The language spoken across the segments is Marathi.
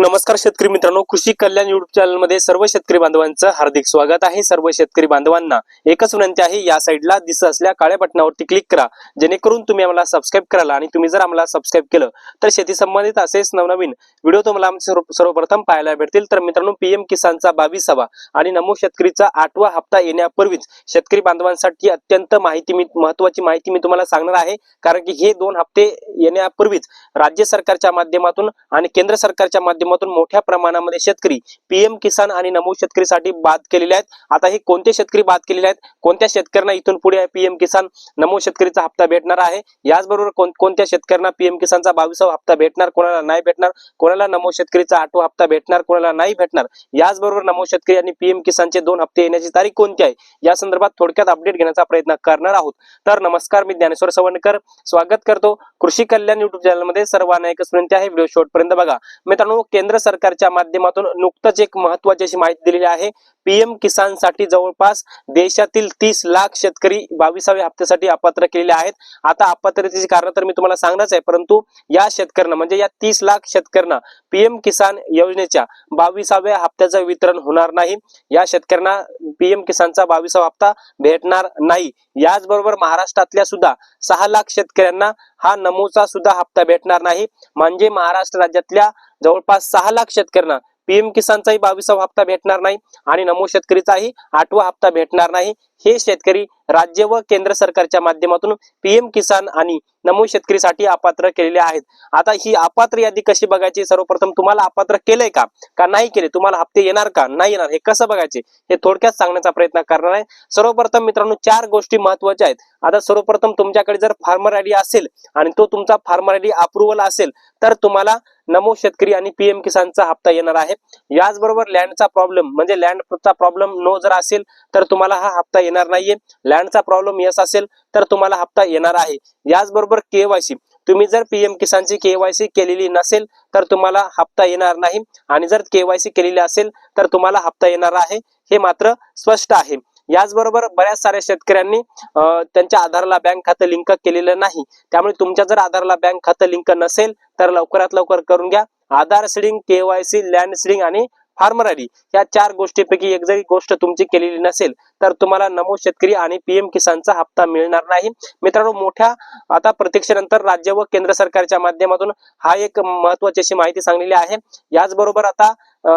नमस्कार शेतकरी मित्रांनो कृषी कल्याण युट्यूब चॅनलमध्ये सर्व शेतकरी बांधवांचं हार्दिक स्वागत आहे. सर्व शेतकरी बांधवांना एकच विनंती आहे या साईडला दिसत असल्या काळ्या बटनावरती क्लिक करा. जेणेकरून तुम्ही आम्हाला सबस्क्राईब कराल आणि तुम्ही जर आम्हाला सबस्क्राईब केलं तर शेती संबंधित असेच नवनवीन व्हिडिओ तुम्हाला आमचे सर्वप्रथम पाहायला भेटतील. तर मित्रांनो पीएम किसानचा बावीसावा आणि नमो शेतकरीचा आठवा हप्ता येण्यापूर्वीच शेतकरी बांधवांसाठी अत्यंत माहिती मी महत्वाची माहिती मी तुम्हाला सांगणार आहे. कारण की हे दोन हप्ते येण्यापूर्वीच राज्य सरकारच्या माध्यमातून आणि केंद्र सरकारच्या माध्यमातून माध्यमातून मोठ्या प्रमाणामध्ये शेतकरी पीएम किसान आणि नमो शेतकरीसाठी बाद केलेले आहेत. आता हे कोणते शेतकरी बाद केलेले आहेत? कोणत्या शेतकऱ्यांना इथून पुढे पीएम किसान नमो शेतकरीचा हप्ता भेटणार आहे? याचबरोबर कोण- कोणत्या शेतकऱ्यांना पीएम किसानचा बावीसावा हप्ता भेटणार कोणाला नाही भेटणार? कोणाला नमो शेतकरीचा आठवा हप्ता भेटणार कोणाला नाही भेटणार? याचबरोबर नमो शेतकरी आणि पीएम किसानचे दोन हप्ते येण्याची तारीख कोणती आहे? या संदर्भात थोडक्यात अपडेट घेण्याचा प्रयत्न करणार आहोत. तर नमस्कार मी ज्ञानेश्वर सवणकर स्वागत करतो कृषी कल्याण युट्यूब चॅनलमध्ये सर्वांना एकच विनंती आहे व्हिडिओ शेवटपर्यंत बघा. मित्रांनो केंद्र सरकारच्या माध्यमातून नुकतंच एक महत्वाची अशी माहिती दिलेली आहे. पीएम किसानसाठी जवळपास देशातील तीस लाख शेतकरी बावीसाव्या हप्त्यासाठी अपात्र केलेले आहेत. आता अपात्रतेची कारण तर मी तुम्हाला सांगणारच आहे परंतु या शेतकऱ्यांना म्हणजे या तीस लाख शेतकऱ्यांना पीएम किसान योजनेच्या बावीसाव्या हप्त्याचं वितरण होणार नाही. या शेतकऱ्यांना पीएम किसानचा बावीसावा हप्ता भेटणार नाही. याचबरोबर महाराष्ट्रातल्या सुद्धा सहा लाख शेतकऱ्यांना हा नमोचा सुद्धा हप्ता भेटणार नाही. म्हणजे महाराष्ट्र राज्यातल्या जवळपास सहा लाख शेतकऱ्यांना पीएम किसानचाही बावीसावा हप्ता भेटणार नाही आणि नमो शेतकरीचाही आठवा हप्ता भेटणार नाही. हे शेतकरी राज्य व केंद्र सरकारच्या माध्यमातून पीएम किसान आणि नमो शेतकरीसाठी अपात्र केलेले आहेत. आता ही अपात्र यादी कशी बघायची? सर्वप्रथम तुम्हाला अपात्र केलंय का? का नाही केले? तुम्हाला हप्ते येणार का? नाही येणार? हे कसं बघायचे? हे थोडक्यात सांगण्याचा प्रयत्न करणार आहे. सर्वप्रथम मित्रांनो चार गोष्टी महत्त्वाच्या आहेत. आता सर्वप्रथम तुमच्याकडे जर फार्मर आयडी असेल आणि तो तुमचा फार्मर आयडी अप्रुव्हल असेल तर तुम्हाला नमो शेतकरी आणि पीएम किसानचा हप्ता येणार आहे. याचबरोबर लँडचा प्रॉब्लेम म्हणजे लँडचा प्रॉब्लेम नो जर असेल तर तुम्हाला हा हप्ता येणार नाहीये. लँडचा प्रॉब्लेम येस असेल तर तुम्हाला हप्ता येणार आहे. याचबरोबर केवायसी तुम्ही जर पीएम किसानची केवायसी केलेली नसेल तर तुम्हाला हप्ता येणार नाही. आणि जर केवायसी केलेली असेल तर तुम्हाला हप्ता येणार आहे. हे मात्र स्पष्ट आहे. याचबरोबर बऱ्याच साऱ्या शेतकऱ्यांनी त्यांच्या आधारला बँक खातं लिंक केलेलं नाही. त्यामुळे तुमच्या जर आधारला बँक खातं लिंक नसेल तर लवकरात लवकर करून घ्या. Aadhaar seeding KYC land seeding आणि फार्मर आयडी या चार गोष्टीपैकी एक जरी गोष्ट तुमची केलेली नसेल तर तुम्हाला नमो शेतकरी आणि पीएम किसानचा हप्ता मिळणार नाही. मित्रांनो मोठ्या आता प्रतीक्षेनंतर राज्य व केंद्र सरकारच्या माध्यमातून हा एक महत्वाची अशी माहिती सांगलेली आहे. याचबरोबर आता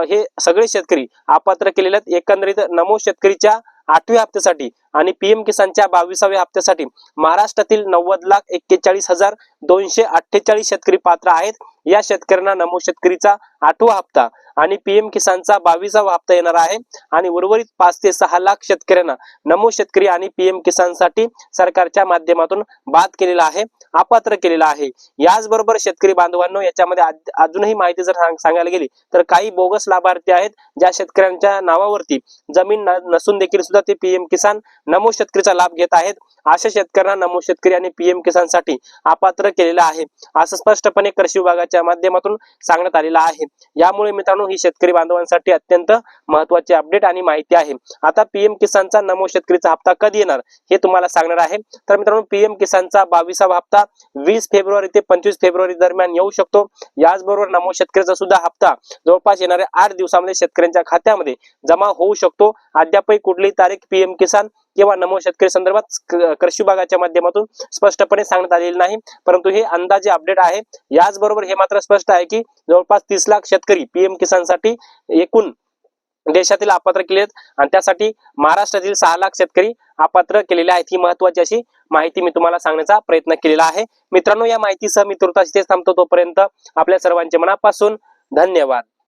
हे सगळे शेतकरी अपात्र केलेले आहेत एकंदरीत नमो शेतकरीच्या आठव्या हप्त्यासाठी आणि पीएम किसानच्या बावीसाव्या हप्त्यासाठी महाराष्ट्रातील नव्वद लाख एक्केचाळीस हजार दोनशे अठ्ठेचाळीस शेतकरी पात्र आहेत. या शेतकऱ्यांना नमो शेतकरीचा आठवा हप्ता आणि पीएम किसानचा बावीसावा हप्ता येणार आहे. आणि उर्वरित पाच ते सहा लाख शेतकऱ्यांना नमो शेतकरी आणि पीएम किसानसाठी सरकारच्या माध्यमातून बाद केलेला आहे अपात्र केलेला आहे. याचबरोबर शेतकरी बांधवांनो याच्यामध्ये अजूनही माहिती जर सांगायला गेली तर काही बोगस लाभार्थी आहेत ज्या शेतकऱ्यांच्या नावावरती जमीन नसून देखील सुद्धा ते पीएम किसान नमो शेतकरीचा लाभ घेत आहेत. अशा शेतकऱ्यांना नमो शेतकरी आणि पीएम किसानसाठी अपात्र केलेलं आहे. असं स्पष्टपणे कृषी विभागाच्या माध्यमातून सांगण्यात आलेलं आहे. यामुळे मित्रांनो ही शेतकरी बांधवांसाठी अत्यंत महत्वाची अपडेट आणि माहिती आहे. आता पीएम किसानचा नमो शेतकरीचा हप्ता कधी येणार हे तुम्हाला सांगणार आहे. तर मित्रांनो पीएम किसानचा बावीसावा हप्ता वीस फेब्रुवारी ते पंचवीस फेब्रुवारी दरम्यान येऊ शकतो. याचबरोबर नमो शेतकरीचा सुद्धा हप्ता जवळपास येणाऱ्या आठ दिवसामध्ये शेतकऱ्यांच्या खात्यामध्ये जमा होऊ शकतो. अद्यापही कुठलीही तारीख पीएम किसान किंवा नमो शेतकरी संदर्भात कृषी विभागाच्या माध्यमातून स्पष्टपणे सांगण्यात आलेले नाही. परंतु हे अंदाजे अपडेट आहे. याचबरोबर हे मात्र स्पष्ट आहे की जवळपास तीस लाख शेतकरी पीएम किसानसाठी एकूण देशातील अपात्र केले आहेत आणि त्यासाठी महाराष्ट्रातील सहा लाख शेतकरी अपात्र केलेले आहेत. ही महत्वाची अशी माहिती मी तुम्हाला सांगण्याचा प्रयत्न केलेला आहे. मित्रांनो या माहितीसह मी तुर्तास इथेच थांबतो. तोपर्यंत आपल्या सर्वांचे मनापासून धन्यवाद.